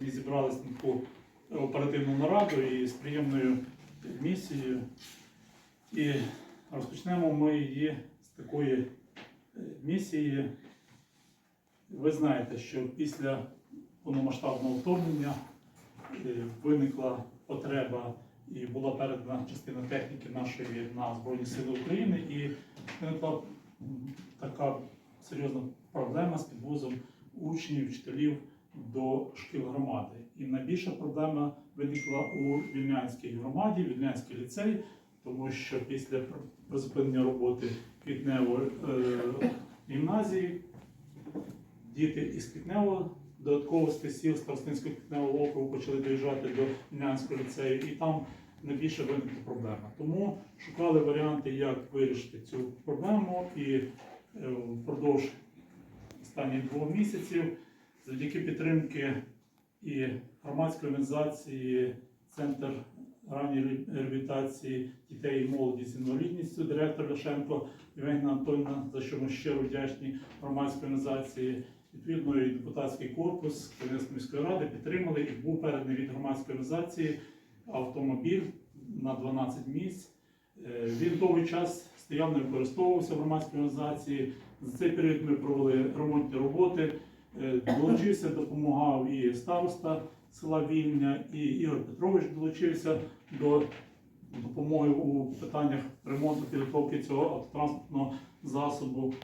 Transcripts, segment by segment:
Ми зібралися на таку оперативну нараду і з приємною місією. І розпочнемо ми її з такої е, місії. Ви знаєте, що після повномасштабного вторгнення е, виникла потреба і була передана частина техніки нашої на Збройні Сили України, і виникла така серйозна проблема з підвозом учнів, вчителів до шкіл громади. І найбільша проблема виникла у Вільнянській громаді, Вільнянський ліцей, тому що після призупинення роботи квітневої е, гімназії діти із Квітневого додатково з сіл Старостинського квітневого округу почали доїжджати до Вільнянського ліцею, і там найбільше виникла проблема. Тому шукали варіанти, як вирішити цю проблему, і е, впродовж останніх двох місяців завдяки підтримки і громадської організації Центр ранньої реабілітації дітей і молоді з інвалідністю, директор Ляшенко Євгенія Анатольовна, за що ми щиро вдячні громадській організації. Відповідно, і депутатський корпус Київської міської ради підтримали і був переданий від громадської організації автомобіль на 12 місць. Е, Він довгий час стояв, не використовувався в громадській організації. За цей період ми провели ремонтні роботи. Е, Долучився, допомагав і староста села Вільня, і Ігор Петрович долучився до допомоги у питаннях ремонту підготовки цього автотранспортного засобу.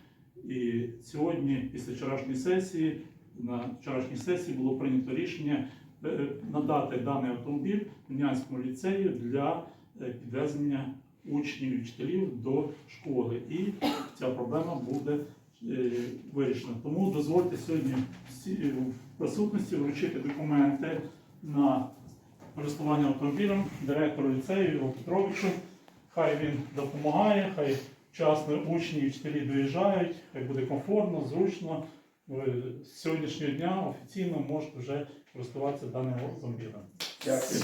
І сьогодні, після вчорашньої сесії, на вчорашній сесії було прийнято рішення е, надати даний автомобіль Вільнянському ліцею для е, підвезення учнів і вчителів до школи. І ця проблема буде е, вирішена. Тому дозвольте сьогодні е, в присутності вручити документи на користування автомобілем директору ліцею Ігорю Петровичу. Хай він допомагає, хай вчасно учні і вчителі доїжджають, хай буде комфортно, зручно. З сьогоднішнього дня офіційно можете вже користуватися даним автомобілем. Дякую.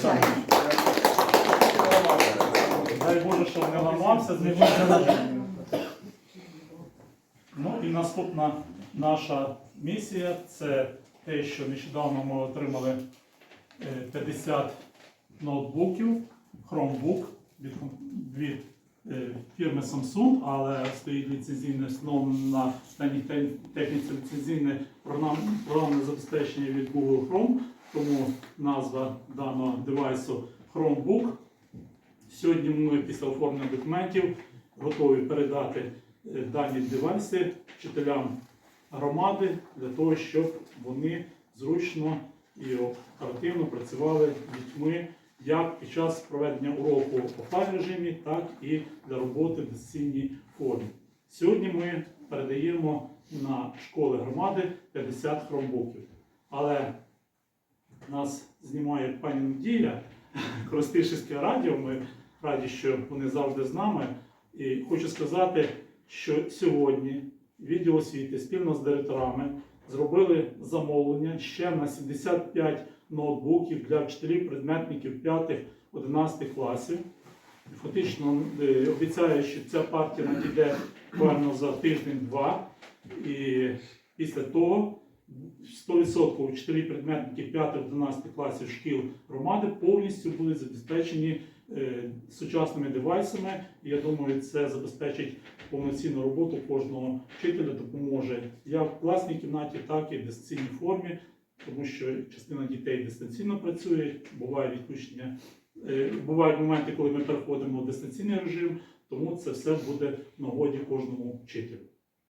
Дай Боже, щоб не ламався, з ним не належить. Ну і наступна наша місія це те, що нещодавно ми отримали е, 50 ноутбуків Chromebook від, від е, фірми Samsung, але стоїть ліцензійне встановлено на даній техніці ліцензійне програмне забезпечення від Google Chrome, тому назва даного девайсу Chromebook. Сьогодні ми після оформлення документів готові передати е, дані девайси вчителям громади для того, щоб вони зручно і оперативно працювали з дітьми як під час проведення уроку в офлайн режимі, так і для роботи в дистанційній формі. Сьогодні ми передаємо на школи громади 50 хромбуків. Але нас знімає пані Неділя, Коростишівське радіо. Ми раді, що вони завжди з нами. І хочу сказати, що сьогодні відділ освіти спільно з директорами зробили замовлення ще на 75 ноутбуків для вчителів предметників 5-11 класів. Фактично е, обіцяю, що ця партія надійде буквально за тиждень-два. І після того 100% вчителі предметників 5-11 класів шкіл громади повністю будуть забезпечені е, сучасними девайсами. Я думаю, це забезпечить повноцінну роботу кожного вчителя, допоможе як в класній кімнаті, так і в дистанційній формі, тому що частина дітей дистанційно працює, буває відключення. е, Бувають моменти, коли ми переходимо в дистанційний режим, тому це все буде нагоді кожному вчителю.